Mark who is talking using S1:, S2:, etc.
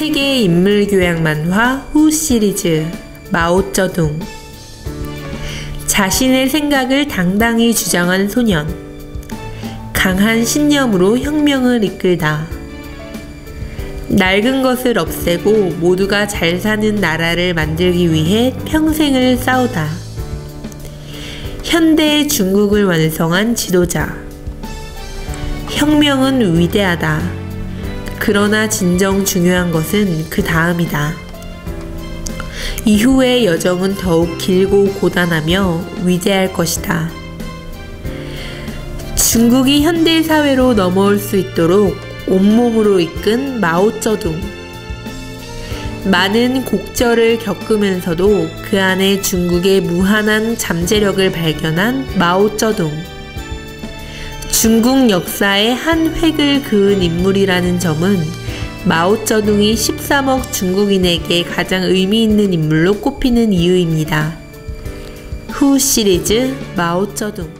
S1: 세계 인물 교양 만화 후 시리즈 마오쩌둥. 자신의 생각을 당당히 주장한 소년. 강한 신념으로 혁명을 이끌다. 낡은 것을 없애고 모두가 잘 사는 나라를 만들기 위해 평생을 싸우다. 현대의 중국을 완성한 지도자. 혁명은 위대하다. 그러나 진정 중요한 것은 그 다음이다. 이후의 여정은 더욱 길고 고단하며 위대할 것이다. 중국이 현대 사회로 넘어올 수 있도록 온몸으로 이끈 마오쩌둥. 많은 곡절을 겪으면서도 그 안에 중국의 무한한 잠재력을 발견한 마오쩌둥. 중국 역사의 한 획을 그은 인물이라는 점은 마오쩌둥이 13억 중국인에게 가장 의미 있는 인물로 꼽히는 이유입니다. 후 시리즈 마오쩌둥